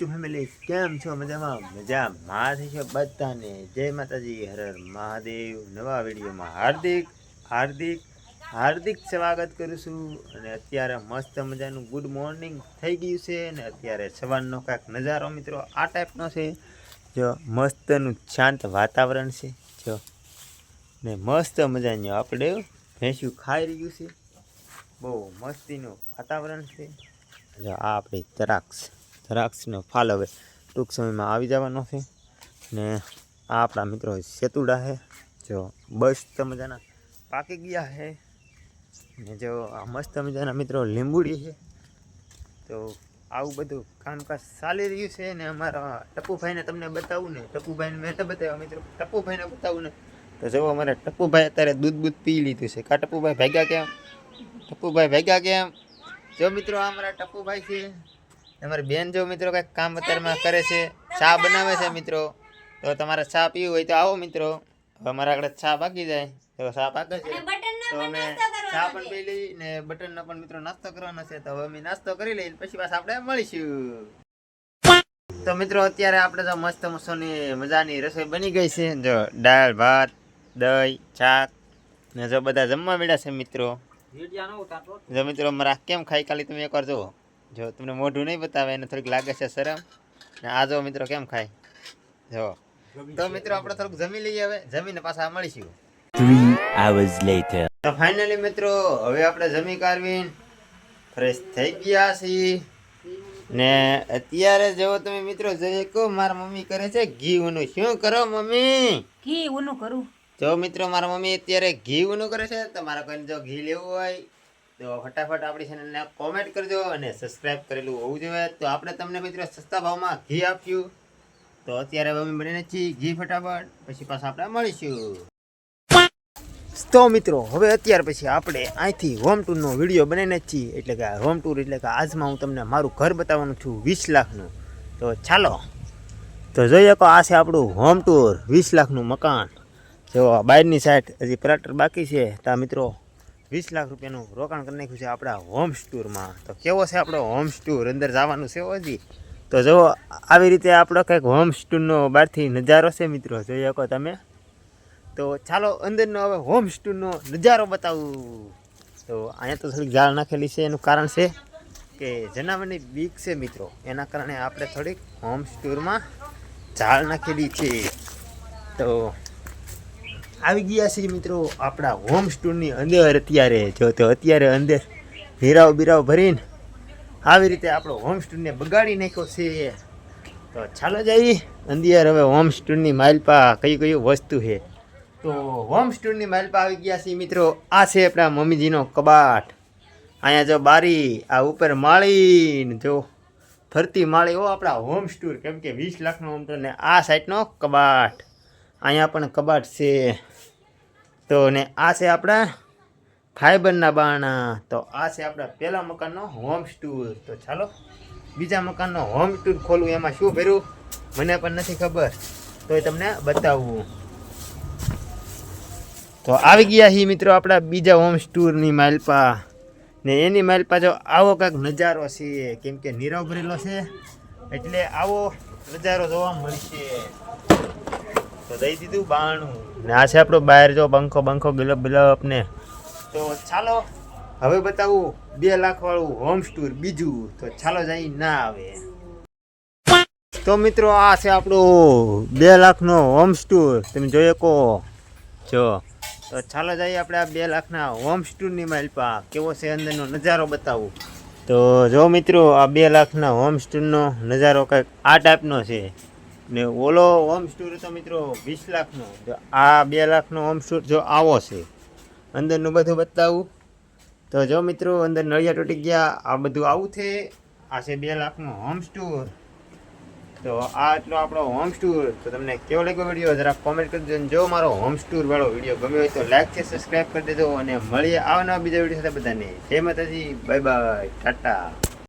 YouTube family કેમ છો? મજામાં? મજા થઈ છે બધાને. જય માતાજી. હર મહાદેવ. નવા વિડીયોમાં હાર્દિક હાર્દિક હાર્દિક સ્વાગત કરું છું. અને અત્યારે મસ્ત મજાનું ગુડ મોર્નિંગ થઈ ગયું છે. અને અત્યારે સવારનો કાંઈક નજારો મિત્રો આ ટાઈપનો છે. જો મસ્તનું શાંત વાતાવરણ છે. જો ને મસ્ત મજાનું આપણે ભેંસ્યું ખાઈ રહ્યું છે. બહુ મસ્તીનું વાતાવરણ છે. જો આ આપણી દ્રાક્ષ દ્રાક્ષનો ફાલ હવે ટૂંક સમયમાં આવી જવાનો છે. ને આ આપણા મિત્રો સેતુડા છે. જો મસ્ત મજાના પાકી ગયા છે. ને જો આ મસ્ત મજાના મિત્રો લીંબુડી છે. તો આવું બધું કામકાજ ચાલી રહ્યું છે ને અમારા ટપુભાઈને તમને બતાવું ને, ટપુભાઈને મેં તો બતાવ્યા મિત્રો, ટપુભાઈને બતાવું ને. તો જો અમારે ટપુભાઈ અત્યારે દૂધ બૂધ પી લીધું છે. કા ટપુભાઈ ભાગ્યા કેમ? ટપુભાઈ ભાગ્યા કેમ? જો મિત્રો આ અમારા ટપુભાઈ છે. તમારી બેન જો મિત્રો કંઈક કામ અત્યારમાં કરે છે? ચા બનાવે છે મિત્રો. તો તમારે ચા પીવું હોય તો આવો મિત્રો. હવે અમારા આગળ ચા પાકી જાય. તો ચા પાકે છે. તો અમે ચા પણ પી લઈ ને બટનનો પણ મિત્રો નાસ્તો કરવાનો છે. તો હવે અમે નાસ્તો કરી લઈએ પછી પાછા આપણે મળીશું. તો મિત્રો અત્યારે આપણે તો મસ્ત મસ્તની મજાની રસોઈ બની ગઈ છે. જો દાળ ભાત દહીં છાક ને જો બધા જમવા મળ્યા છે મિત્રો. જો મિત્રો મારા કેમ ખાઈ ખાલી તમે એકવાર જુઓ. જો તમને મોઢું નહીં બતાવે એને થોડીક લાગે છે શરમ. ને આ જો મિત્રો કેમ ખાય? જો. તો મિત્રો આપણે થોડુંક જમી લઈએ હવે. જમીને પાછા મળીશું. Three hours later. તો ફાઇનલી મિત્રો હવે આપણે જમી કાઢવી ફ્રેશ થઈ ગયા છીએ. ને અત્યારે જો તમે મિત્રો જોઈએ કહો મારા મમ્મી કરે છે ઘી ઉનું શું કરો મમ્મી? ઘી ઉનું કરું. જો મિત્રો મારા મમ્મી અત્યારે ઘી ઉનું કરે છે. તમારા કોઈને જો ઘી લેવું હોય તો ફટાફટ આપણી ચેનલને કોમેન્ટ કરજો અને સબસ્ક્રાઇબ કરેલું હોવું જોઈએ. તો આપણે તમને મિત્રો સસ્તા ભાવમાં ઘી આપ્યું તો અત્યારે અમે બનીને છીએ ઘી ફટાફટ. પછી પાછા આપણે મળીશું. તો મિત્રો, હવે અત્યાર પછી આપણે અહીંથી હોમ ટૂરનો વીડિયો બનાવીને છીએ. એટલે કે હોમ ટૂર એટલે કે આજમાં હું તમને મારું ઘર બતાવવાનું છું વીસ લાખનું. તો ચાલો. તો જોઈએ કહો આ છે આપણું હોમ ટૂર વીસ લાખનું મકાન. જો બહારની સાઈડ હજી પ્લાટર બાકી છે. તા મિત્રો વીસ લાખ રૂપિયાનું રોકાણ કરી નાખ્યું છે આપણા હોમ સ્ટોરમાં તો કેવો છે આપણો હોમ સ્ટોર અંદર જવાનું છે હજી તો જો, આવી રીતે આપણો કંઈક હોમ સ્ટોરનો બહારથી નજારો છે મિત્રો, જોઈ શકો તમે. તો ચાલો, અંદરનો હવે હોમ સ્ટૂરનો નજારો બતાવું. તો અહીંયા તો થોડીક જાળ નાખેલી છે, એનું કારણ છે કે જનાવરની બીક છે મિત્રો. એના કારણે આપણે થોડીક હોમ સ્ટોરમાં જાળ નાખેલી છે. તો આવી ગયા છીએ મિત્રો આપણા હોમ સ્ટોરની અંદર અત્યારે, જો તો અત્યારે અંદર હીરાવ બીરાવ ભરીને આવી રીતે આપણો હોમ સ્ટોરને બગાડી નાખ્યો છે. તો ચાલો જઈ અંદર હવે હોમ સ્ટોરની માલપા કઈ કઈ વસ્તુ છે. તો હોમ સ્ટોરની માલપા આવી ગયા છીએ મિત્રો. આ છે આપણા મમ્મીજીનો કબાટ. અહીંયા જો બારી, આ ઉપર માળીને, જો ફરતી માળી. ઓ આપણા હોમ સ્ટોર કેમ કે વીસ લાખનો હોમ સ્ટોર ને આ સાઈડનો કબાટ. અહીંયા પણ કબાટ છે. તો ને આ છે આપણા ફાઈબરના બાણા. તો આ છે આપણા પહેલા મકાનનો હોમ સ્ટોર તો ચાલો, બીજા મકાનનો હોમ સ્ટોર ખોલવું, એમાં શું ભર્યું? મને પણ નથી ખબર. તો એ તમને બતાવવું તો આવી ગયા હી મિત્રો આપણા બીજા હોમ સ્ટોરની માલપા. ને એની માલપા જો આવો કાંઈક નજારો છે. કેમ કે નીરવ ભરેલો છે. એટલે આવો નજારો જોવા મળશે. તો દઈ દીધું બાણું. ને આ છે આપણો બહાર જો બંખો બંખો ગિલપ બલપ ને તો ચાલો, હવે બતાવું બે લાખ વાળું હોમ સ્ટોર બીજું. તો ચાલો જઈ ના આવે. તો મિત્રો, આ છે આપણું બે લાખનો હોમ સ્ટોર તમે જોઈએ કહો જો. તો ચાલો જઈએ આપણે આ બે લાખના હોમ સ્ટોરની માલપા કેવો છે અંદરનો નજારો બતાવું. તો જો મિત્રો, આ બે લાખના હોમ સ્ટોરનો નજારો કંઈક આ ટાઈપનો છે. ને ઓલો હોમ સ્ટોર હતો મિત્રો વીસ લાખનો. તો આ બે લાખનો હોમ સ્ટોર જો આવો છે. અંદરનું બધું બતાવું. તો જો મિત્રો અંદર નળિયા તૂટી ગયા, આ બધું આવું છે. આ છે બે લાખનો હોમ સ્ટોર. તો આ એટલો આપણો હોમ સ્ટોર. તો તમને કેવો લાગ્યો વીડિયો, જરા કોમેન્ટ કરી દેજો જો મારો હોમ સ્ટોર વાળો વીડિયો ગમ્યો હોય તો લાઈક છે સબસ્ક્રાઈબ કરી દેજો. અને મળીએ આવના બીજા વીડિયો સાથે બધાને. જય માતાજી. Bye bye Tata